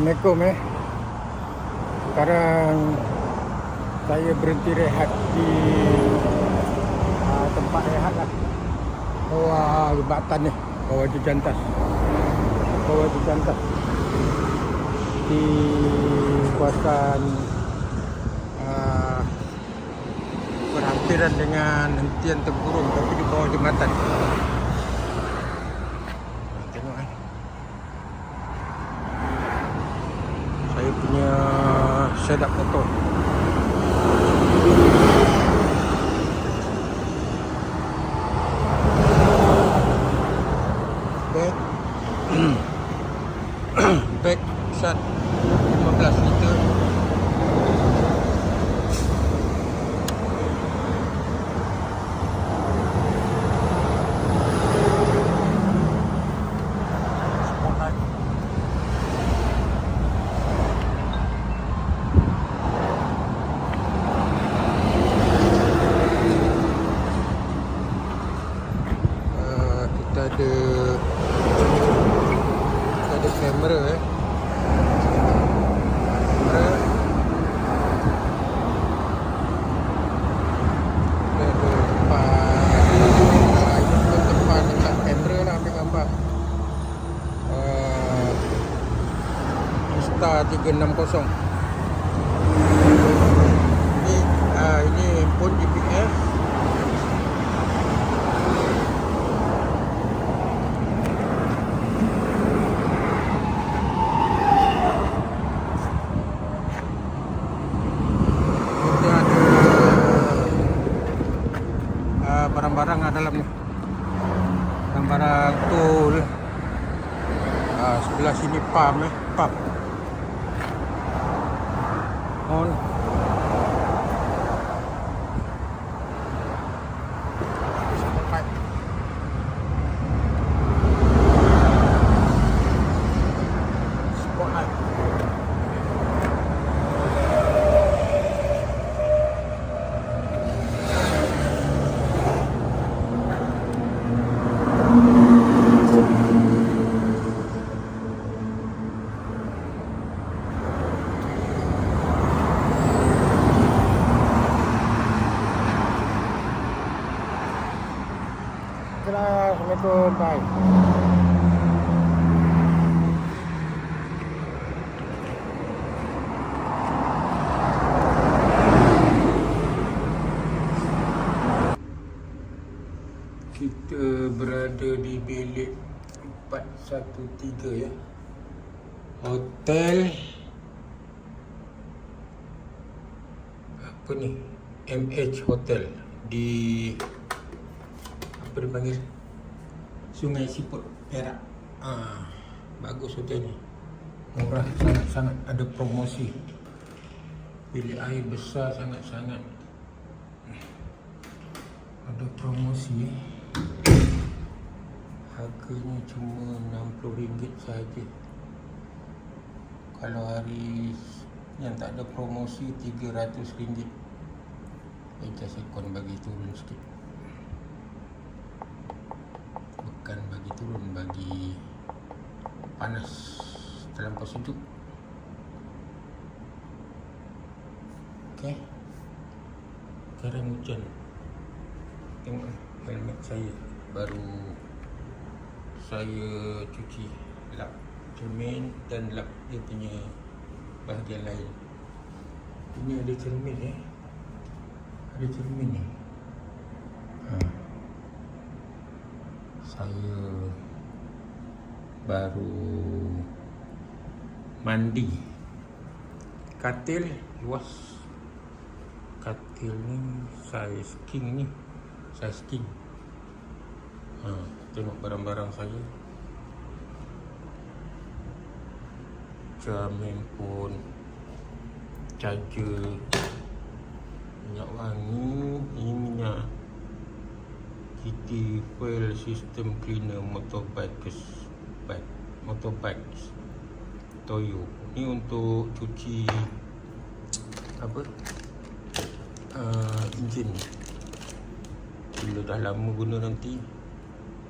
Assalamualaikum eh. Sekarang saya berhenti rehat di uh, tempat rehat lah. Bawah jembatan ni. Bawah tu jantas. Bawah tu jantas. Di kawasan uh, berhampiran dengan hentian tempurung tapi di bawah jembatan. Tengok eh. Saya punya setup motor. Back Back shot 15 liter Spotlight uh, kita ada kita ada kamera eh kamera kita ada tempat kita tempat letak kamera lah ambil gambar uh, Insta 360 ini uh, ini handphone GPS ada uh, barang-barang uh, dalam ni. Barang-barang tool. Uh, sebelah sini pump eh, pump. ਹੁਣ। Assalamualaikum. Bye. Kita berada di bilik 413 ya. Hotel apa ni? MH Hotel di apa dipanggil? Sungai Siput Perak. Ah, bagus hotel ni. Murah sangat-sangat ada promosi. Bilik air besar sangat-sangat. Ada promosi. Harganya cuma RM60 saja. Kalau hari yang tak ada promosi RM300. Kita sekon bagi turun sikit. Bukan bagi turun, bagi panas terlampau sejuk. Okey. Sekarang hujan. Tengok helmet saya baru saya cuci lap cermin dan lap dia punya bahagian lain. Ini ada cermin eh. Ada cermin ni. Ha. Saya baru mandi. Katil luas. Katil ni saiz king ni. Saiz king. Ha, tengok barang-barang saya. Jam handphone Charger Minyak wangi Ini minyak GT Fuel System Cleaner Motorbikes Bike Motorbikes Toyo Ni untuk cuci Apa uh, Enjin Bila dah lama guna nanti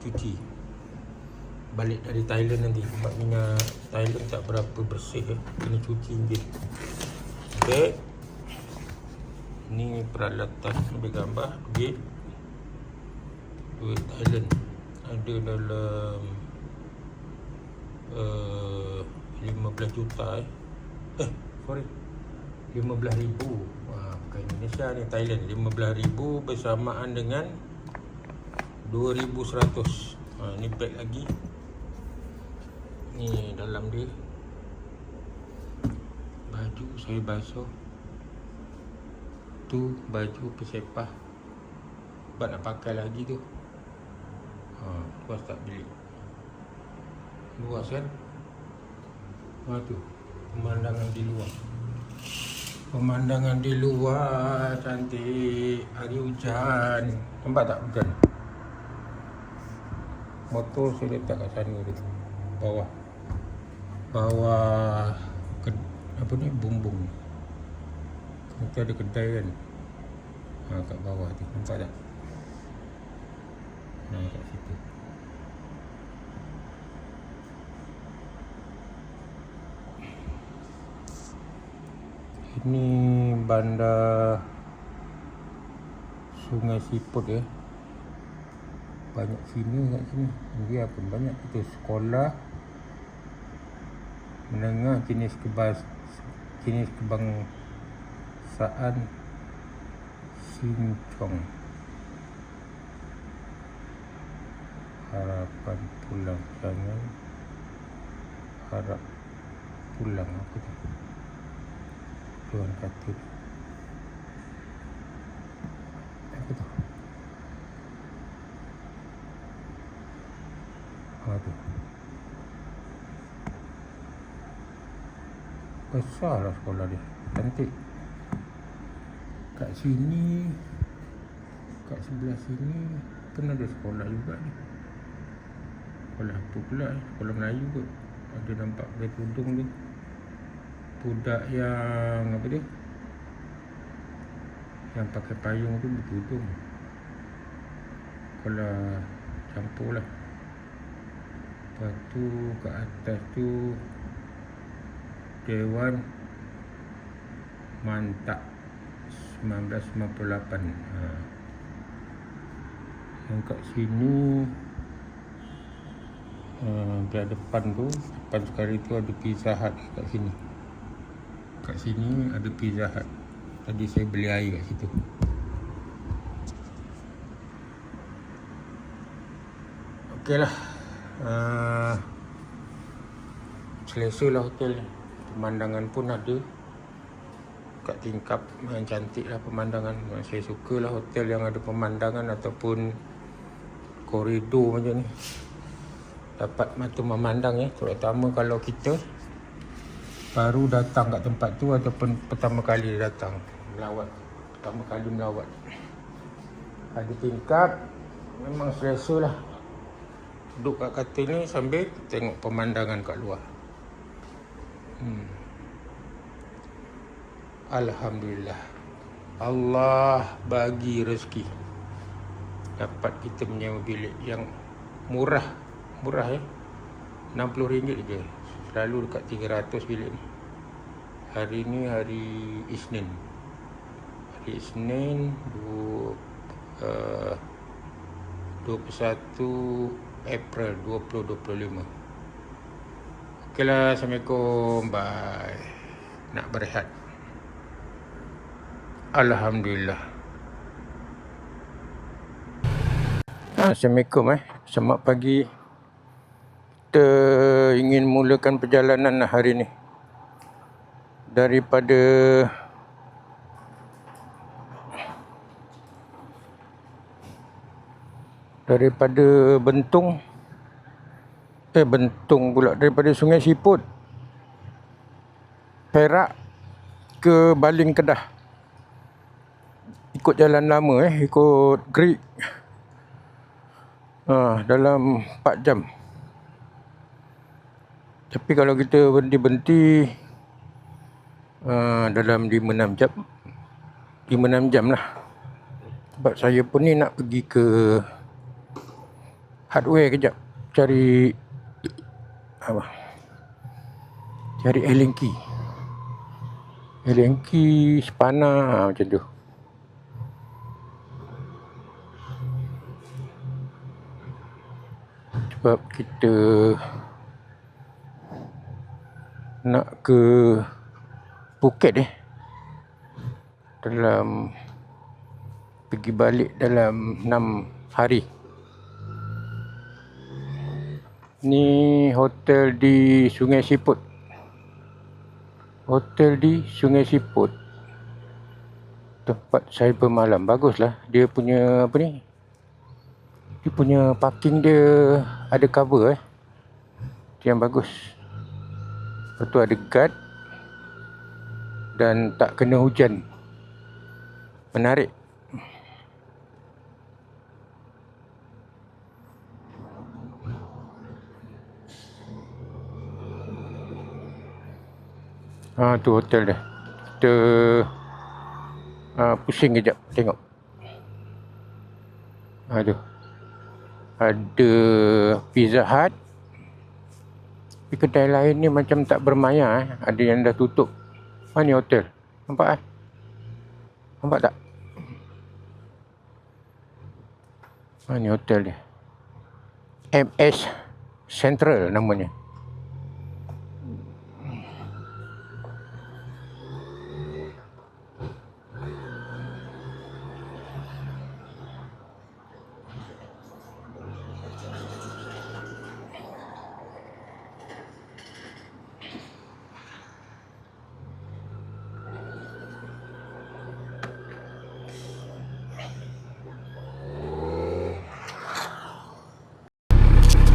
Cuci balik dari Thailand nanti sebab minyak Thailand tak berapa bersih eh. Kena cuci je. Okey. Ni peralatan ambil gambar duit duit Thailand ada dalam uh, 15 juta eh. Eh, sorry. 15 ribu. Wah, bukan Indonesia ni Thailand. 15 ribu bersamaan dengan 2100. Ha, ni beg lagi. Ni dalam dia. Baju saya basuh. Tu baju pesepah. Sebab nak pakai lagi tu. Ha, luas tak bilik. Luas kan? Ha tu. Pemandangan di luar. Pemandangan di luar cantik. Hari hujan. Nampak tak hujan? Motor saya letak kat sana tu. Bawah. Bawah ke, apa ni bumbung. Nanti ada kedai kan. Ha, kat bawah tu. Nampak tak? Ha, kat situ. Ini bandar Sungai Siput ya. Banyak Cina kat sini. India pun banyak. Itu sekolah menengah jenis kebas jenis kebangsaan Sincong. Harapan pulang jangan harap pulang apa tu? Tuhan kata apa tu? Ha tu. Besar lah sekolah dia. Cantik. Kat sini kat sebelah sini pun ada sekolah juga ni. Sekolah apa pula eh? Sekolah Melayu kot. Ada nampak pakai tudung tu. Budak yang apa dia? Yang pakai payung tu bertudung. Sekolah campur lah. Lepas tu kat atas tu Dewan Mantak 1998 ha. Yang kat sini Di depan tu Depan sekali tu ada pizza hut kat sini. Kat sini ada pizza hut. Tadi saya beli air kat situ. Okey lah. Uh, Selesa lah hotel Pemandangan pun ada. Kat tingkap yang cantik lah pemandangan. Saya suka lah hotel yang ada pemandangan Ataupun koridor macam ni Dapat mata memandang ya Terutama kalau kita Baru datang kat tempat tu Ataupun pertama kali datang Melawat Pertama kali melawat Ada tingkap Memang selesa lah Duduk kat katil ni sambil tengok pemandangan kat luar. Hmm. Alhamdulillah. Allah bagi rezeki. Dapat kita menyewa bilik yang murah. Murah ya. RM60 je. Selalu dekat 300 bilik ni. Hari ni hari Isnin. Hari Isnin 2 uh, 21 April 2025 Okeylah Assalamualaikum Bye Nak berehat Alhamdulillah Assalamualaikum eh Selamat pagi Kita ingin mulakan perjalanan hari ni. Daripada daripada Bentung eh Bentung pula daripada Sungai Siput Perak ke Baling Kedah. Ikut jalan lama eh ikut Greek. Ha, dalam 4 jam tapi kalau kita berhenti-berhenti uh, dalam 5-6 jam 5-6 jam lah. Sebab saya pun ni nak pergi ke hardware kejap cari apa? Cari Elenki Elenki Spana ha, macam tu. Sebab kita nak ke Phuket eh? Dalam pergi balik dalam 6 hari. Ni hotel di Sungai Siput. Hotel di Sungai Siput. Tempat saya bermalam. Baguslah. Dia punya apa ni? Dia punya parking dia ada cover eh? Yang bagus lepas tu ada guard dan tak kena hujan menarik Ah tu hotel dia. Kita ah, pusing kejap tengok. Aduh. Ada Pizza Hut. Tapi kedai lain ni macam tak bermaya eh. Ada yang dah tutup. Mana hotel? Nampak eh? Nampak tak? Mana hotel dia? MS Central namanya.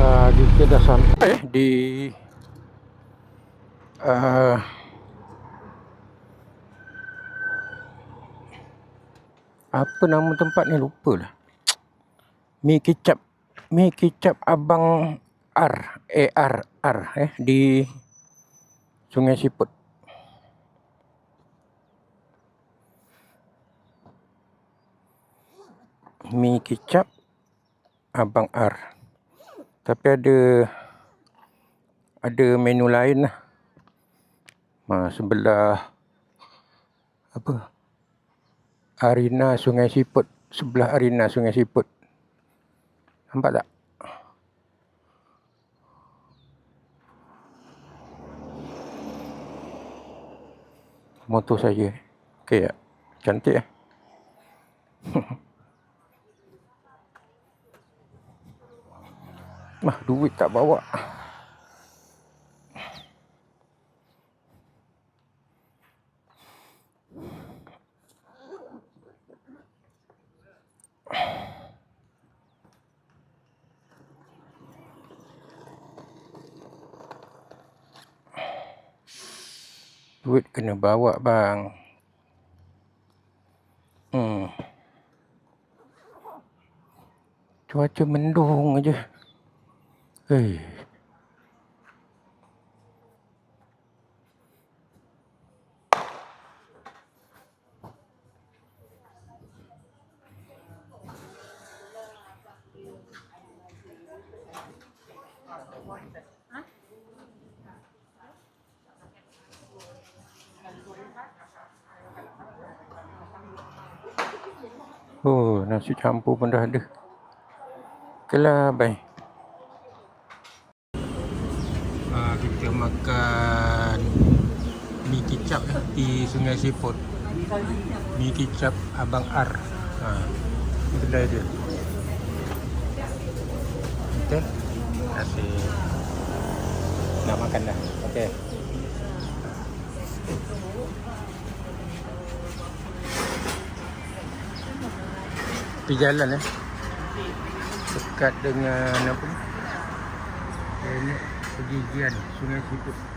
uh, kita dah sampai di uh, apa nama tempat ni? Lupa lah mi kicap mi kicap abang R A R R eh di Sungai Siput. Mi kicap abang R tapi ada ada menu lain lah. Ha, sebelah apa? Arena Sungai Siput. Sebelah Arena Sungai Siput. Nampak tak? Motor saya. Okey tak? Cantik eh? Mah duit tak bawa. Duit kena bawa bang. Hmm. Cuaca mendung aja. Oh, nasi campur pun dah ada. Okeylah, bye. Uh, kita makan mi kicap eh, di Sungai Siput. Mi kicap Abang R. Ha, ini kedai dia. Okey. Kasih. Nak makan dah. Okey. Pergi jalan eh. Dekat dengan apa ni? Eh, ni pergigian Sungai Siput.